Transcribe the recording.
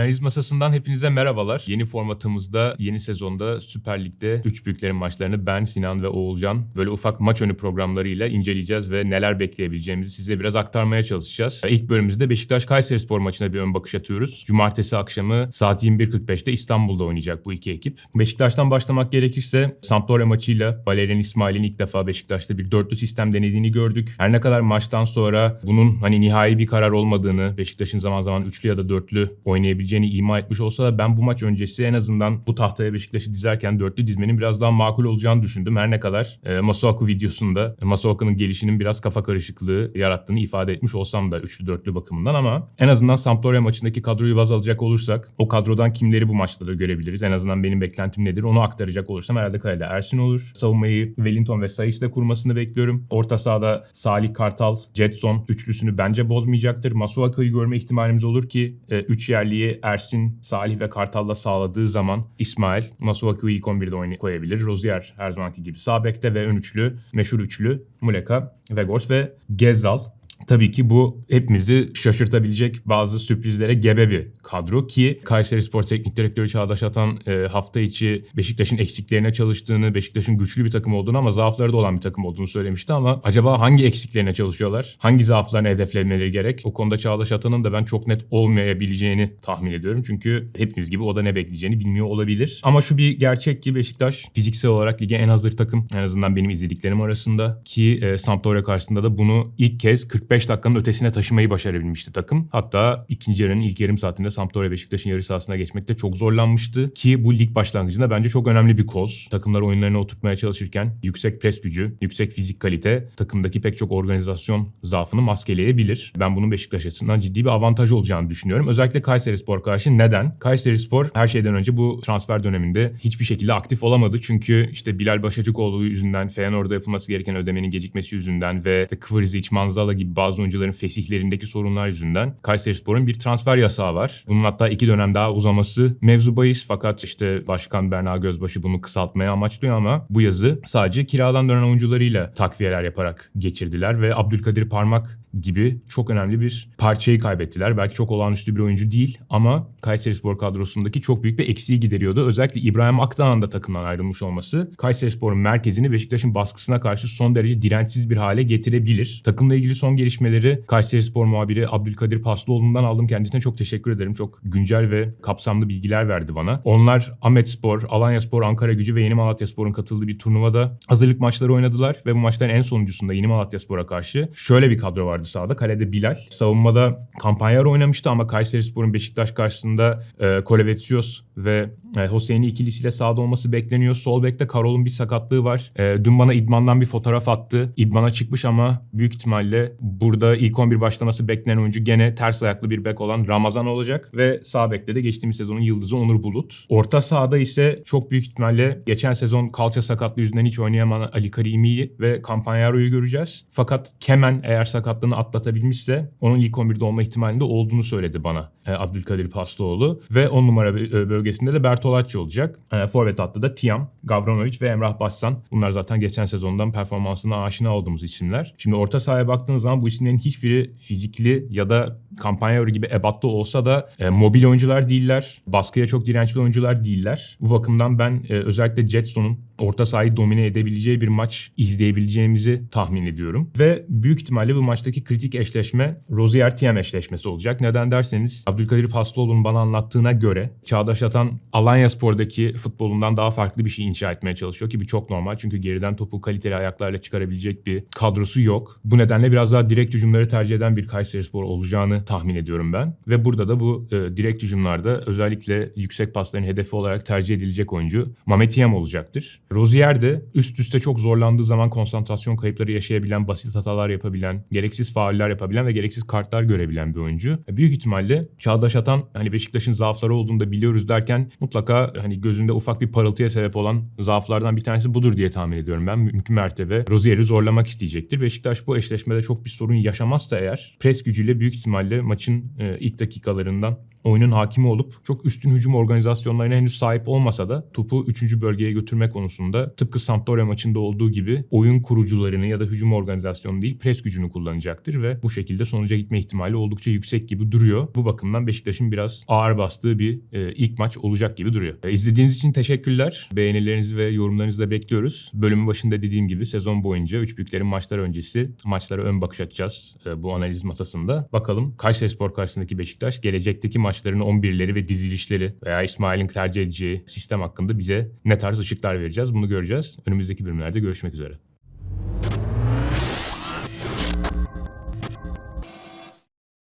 Analiz masasından hepinize merhabalar. Yeni formatımızda, yeni sezonda Süper Lig'de 3 büyüklerin maçlarını ben, Sinan ve Oğulcan böyle ufak maç önü programlarıyla inceleyeceğiz ve neler bekleyebileceğimizi size biraz aktarmaya çalışacağız. İlk bölümümüzde Beşiktaş Kayseri Spor maçına bir ön bakış atıyoruz. Cumartesi akşamı saat 21.45'te İstanbul'da oynayacak bu iki ekip. Beşiktaş'tan başlamak gerekirse Sampdoria maçıyla Valerian İsmail'in ilk defa Beşiktaş'ta bir dörtlü sistem denediğini gördük. Her ne kadar maçtan sonra bunun hani nihai bir karar olmadığını, Beşiktaş'ın zaman zaman üçlü ya da dörtlü oynayabileceğini ima etmiş olsa da ben bu maç öncesi en azından bu tahtaya Beşiktaş'ı dizerken dörtlü dizmenin biraz daha makul olacağını düşündüm. Her ne kadar e, Masuaku videosunda e, Masuaku'nun gelişinin biraz kafa karışıklığı yarattığını ifade etmiş olsam da üçlü dörtlü bakımından ama en azından Sampdoria maçındaki kadroyu baz alacak olursak o kadrodan kimleri bu maçta da görebiliriz? En azından benim beklentim nedir? Onu aktaracak olursam herhalde kalede Ersin olur. Savunmayı Wellington ve Sayıs'la kurmasını bekliyorum. Orta sahada Salih Kartal, Jetson üçlüsünü bence bozmayacaktır. Masuaku'yu görme ihtimalimiz olur ki 3 Ersin, Salih ve Kartal'la sağladığı zaman İsmail Masuaku'yu ilk 11'de oynay-. Rozier her zamanki gibi sağ bekte ve ön üçlü, meşhur üçlü Muleka, Vegors ve Gezzal. Tabii ki bu hepimizi şaşırtabilecek bazı sürprizlere gebe bir kadro ki Kayseri Spor Teknik Direktörü Çağdaş Atan e, hafta içi Beşiktaş'ın eksiklerine çalıştığını, Beşiktaş'ın güçlü bir takım olduğunu ama zaafları da olan bir takım olduğunu söylemişti ama acaba hangi eksiklerine çalışıyorlar? Hangi zaaflarını hedeflemeleri gerek? O konuda Çağdaş Atan'ın da ben çok net olmayabileceğini tahmin ediyorum. Çünkü hepimiz gibi o da ne bekleyeceğini bilmiyor olabilir. Ama şu bir gerçek ki Beşiktaş fiziksel olarak lige en hazır takım. En azından benim izlediklerim arasında ki e, Sampdoria karşısında da bunu ilk kez 45 dakikanın ötesine taşımayı başarabilmişti takım. Hatta ikinci yarının ilk yarım saatinde Sampdoria Beşiktaş'ın yarı sahasına geçmekte çok zorlanmıştı. Ki bu lig başlangıcında bence çok önemli bir koz. Takımlar oyunlarına oturtmaya çalışırken yüksek pres gücü, yüksek fizik kalite takımdaki pek çok organizasyon zaafını maskeleyebilir. Ben bunun Beşiktaş açısından ciddi bir avantaj olacağını düşünüyorum. Özellikle Kayseri Spor karşı. Neden? Kayseri Spor her şeyden önce bu transfer döneminde hiçbir şekilde aktif olamadı. Çünkü işte Bilal Başacıkoğlu yüzünden, Feyenoord'a yapılması gereken ödemenin gecikmesi yüzünden ve işte Kıvırzic, Manzala gibi bazı oyuncuların fesihlerindeki sorunlar yüzünden Kayserispor'un bir transfer yasağı var. Bunun hatta iki dönem daha uzaması mevzu bahis fakat işte Başkan Berna Gözbaşı bunu kısaltmaya amaçlıyor ama bu yazı sadece kiradan dönen oyuncularıyla takviyeler yaparak geçirdiler ve Abdülkadir Parmak gibi çok önemli bir parçayı kaybettiler. Belki çok olağanüstü bir oyuncu değil ama Kayserispor kadrosundaki çok büyük bir eksiği gideriyordu. Özellikle İbrahim Akdağ'ın da takımdan ayrılmış olması Kayserispor'un merkezini Beşiktaş'ın baskısına karşı son derece dirençsiz bir hale getirebilir. Takımla ilgili son gelişmeleri Kayserispor muhabiri Abdülkadir Paslıoğlu'ndan aldım. Kendisine çok teşekkür ederim. Çok güncel ve kapsamlı bilgiler verdi bana. Onlar Ahmetspor, Alanyaspor, Ankara Gücü ve Yeni Malatyaspor'un katıldığı bir turnuvada hazırlık maçları oynadılar ve bu maçların en sonuncusunda Yeni Malatyaspor'a karşı şöyle bir kadro vardı sahada. Kalede Bilal. Savunmada Kampanyar oynamıştı ama Kayserispor'un Beşiktaş karşısında e, Kolevetsios ve e, Hüseyin'i ikilisiyle sahada olması bekleniyor. Sol bekte Karol'un bir sakatlığı var. E, dün bana İdman'dan bir fotoğraf attı. İdman'a çıkmış ama büyük ihtimalle burada ilk 11 başlaması beklenen oyuncu gene ters ayaklı bir bek olan Ramazan olacak ve sağ bekte de geçtiğimiz sezonun yıldızı Onur Bulut. Orta sahada ise çok büyük ihtimalle geçen sezon kalça sakatlığı yüzünden hiç oynayamayan Ali Karimi'yi ve Campanyaro'yu göreceğiz. Fakat Kemen eğer sakatlığını atlatabilmişse onun ilk 11'de olma ihtimalinde olduğunu söyledi bana Abdülkadir Pastoğlu. Ve 10 numara e, bölgesinde de Bertolacci olacak. E, Forvet hattı da Tiam, Gavranovic ve Emrah Bassan. Bunlar zaten geçen sezondan performansına aşina olduğumuz isimler. Şimdi orta sahaya baktığınız zaman bu isimlerin hiçbiri fizikli ya da kampanya gibi ebatlı olsa da e, mobil oyuncular değiller. Baskıya çok dirençli oyuncular değiller. Bu bakımdan ben e, özellikle Jetson'un orta sahayı domine edebileceği bir maç izleyebileceğimizi tahmin ediyorum. Ve büyük ihtimalle bu maçtaki kritik eşleşme Rozier Tiam eşleşmesi olacak. Neden derseniz Abdülkadir Paslıoğlu'nun bana anlattığına göre Çağdaş Atan Alanya Spor'daki futbolundan daha farklı bir şey inşa etmeye çalışıyor ki bu çok normal. Çünkü geriden topu kaliteli ayaklarla çıkarabilecek bir kadrosu yok. Bu nedenle biraz daha direkt hücumları tercih eden bir Kayserispor olacağını tahmin ediyorum ben. Ve burada da bu e, direkt hücumlarda özellikle yüksek pasların hedefi olarak tercih edilecek oyuncu Mehmet Yem olacaktır. Rozier de üst üste çok zorlandığı zaman konsantrasyon kayıpları yaşayabilen, basit hatalar yapabilen, gereksiz fauller yapabilen ve gereksiz kartlar görebilen bir oyuncu. E, büyük ihtimalle Çağdaş Atan hani Beşiktaş'ın zaafları olduğunu da biliyoruz derken mutlaka hani gözünde ufak bir parıltıya sebep olan zaaflardan bir tanesi budur diye tahmin ediyorum ben. Mümkün mertebe Rozier'i zorlamak isteyecektir. Beşiktaş bu eşleşmede çok bir sorun yaşamazsa eğer pres gücüyle büyük ihtimalle maçın e, ilk dakikalarından oyunun hakimi olup çok üstün hücum organizasyonlarına henüz sahip olmasa da topu 3. bölgeye götürme konusunda tıpkı Sampdoria maçında olduğu gibi oyun kurucularını ya da hücum organizasyonu değil pres gücünü kullanacaktır ve bu şekilde sonuca gitme ihtimali oldukça yüksek gibi duruyor. Bu bakımdan Beşiktaş'ın biraz ağır bastığı bir e, ilk maç olacak gibi duruyor. E, izlediğiniz için teşekkürler. Beğenilerinizi ve yorumlarınızı da bekliyoruz. Bölümün başında dediğim gibi sezon boyunca üç büyüklerin maçlar öncesi maçlara ön bakış atacağız e, bu analiz masasında. Bakalım Kayserispor karşısındaki Beşiktaş gelecekteki maçların 11'leri ve dizilişleri veya İsmail'in tercih edeceği sistem hakkında bize ne tarz ışıklar vereceğiz bunu göreceğiz. Önümüzdeki bölümlerde görüşmek üzere.